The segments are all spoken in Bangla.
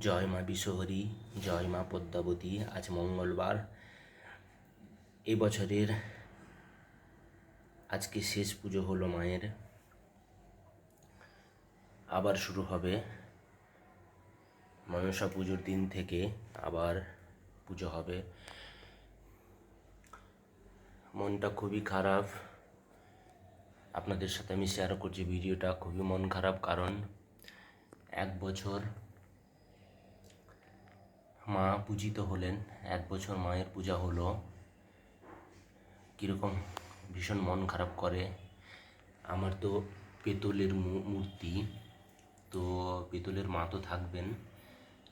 জয় মা বিশ্বহরি, জয় মা পদ্মাবতী, আজ মঙ্গলবার। এ বছরের আজকে শেষ পুজো হলো মায়ের। আবার শুরু হবে মনসা পুজোর দিন থেকে আবার পুজো হবে। মনটা খুবই খারাপ। আপনাদের সাথে আমি শেয়ার করছি, ভিডিওটা খুবই মন খারাপ, কারণ এক বছর মা পূজিত হলেন। এক বছর মায়ের পূজা হলো। কীরকম ভীষণ মন খারাপ করে। আমার তো পেতলের মূর্তি। তো পেতলের মা তো থাকবেন।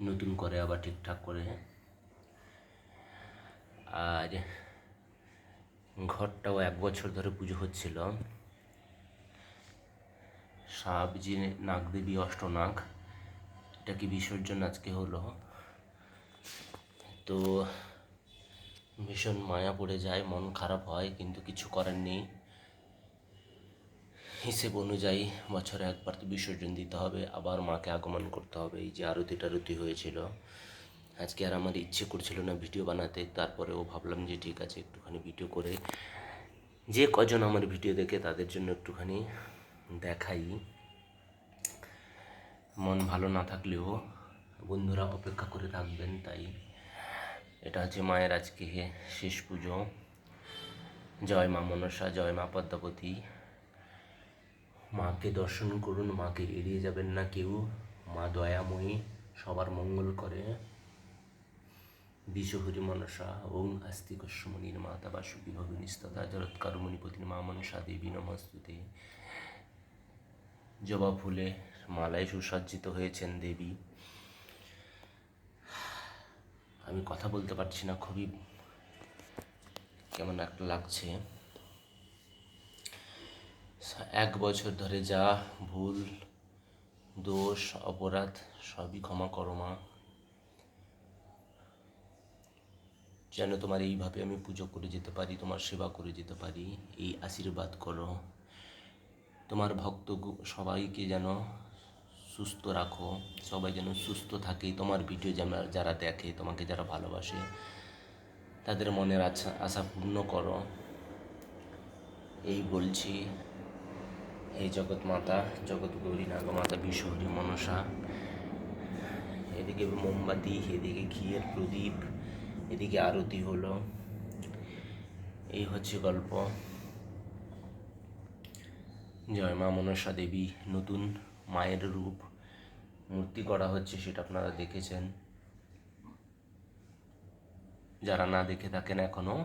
নতুন করে আবার ঠিকঠাক করে। আর ঘরটাও এক বছর ধরে পুজো হচ্ছিল। সাপ যে নাগদেবী অষ্টনাগ। এটা কি বিসর্জন আজকে হলো? তো ভীষণ মায়া পড়ে যায়, মন খারাপ হয়, কিন্তু কিছু করার নেই। হিসেব অনুযায়ী বছরে একবার তো বিসর্জন দিতে হবে, আবার মাকে আগমন করতে হবে, এই যে আরতি টারতি হয়েছিল। আজকে আর আমার ইচ্ছে করছিল না ভিডিও বানাতে, তারপরেও ভাবলাম যে ঠিক আছে, একটুখানি ভিডিও করে যে কজন আমার ভিডিও দেখে তাদের জন্য একটুখানি দেখাই। মন ভালো না থাকলেও বন্ধুরা অপেক্ষা করে থাকবেন, তাই এটা হচ্ছে মায়ের আজকে শেষ পুজো। জয় মা মনসা, জয় মা পদ্মাবতী। মাকে দর্শন করুন, মাকে এড়িয়ে যাবেন না কেউ। মা দয়াময়ী, সবার মঙ্গল করে। বিশ্বহরি মনসা, ওং আস্তি আস্তিকস্যমণির মাতা বাসুকি ভগিনীস্তথা জরৎকার মণিপতির মা মনসা দেবী নমস্তুতে। জবা ফুলে মালায় সুসজ্জিত হয়েছেন দেবী। আমি কথা বলতে পারছি না, খুবই কেমন একটা লাগছে। এক বছর ধরে যা ভুল, দোষ, অপরাধ, সবই ক্ষমা করো মা। যেন তোমার এইভাবে আমি পুজো করে যেতে পারি, তোমার সেবা করে যেতে পারি, এই আশীর্বাদ করো। তোমার ভক্ত সবাইকে যেন সুস্থ রাখো। সবাই যেন সুস্থ থাকে। তোমার ভিডিও যারা দেখে, তোমাকে যারা ভালোবাসে, তাদের মনের আশা আশা পূর্ণ করো। এই বলছি, হে জগৎ মাতা জগৎ গৌরী নাগমাতা বিশ্বহরি মনসা। এদিকে মোমবাতি, এদিকে ঘিয়ের প্রদীপ, এদিকে আরতি হলো। এই হচ্ছে গল্প। জয় মা মনসা দেবী, নতুন মায়ের রূপ। মূর্তি করা হচ্ছে সেটা আপনারা দেখেছেন। যারা না দেখে থাকেন এখনও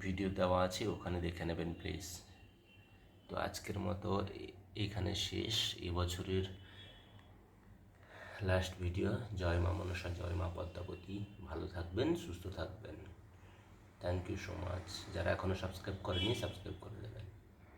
ভিডিও দেওয়া আছে, ওখানে দেখে নেবেন, প্লিজ। তো আজকের মতো এ- এইখানে শেষ। এবছরের লাস্ট ভিডিও। জয় মা মনসা, জয় মা পদ্মাবতী। ভালো থাকবেন, সুস্থ থাকবেন। থ্যাংক ইউ সো মাচ যারা এখনও সাবস্ক্রাইব করেনি সাবস্ক্রাইব করে দেবেন।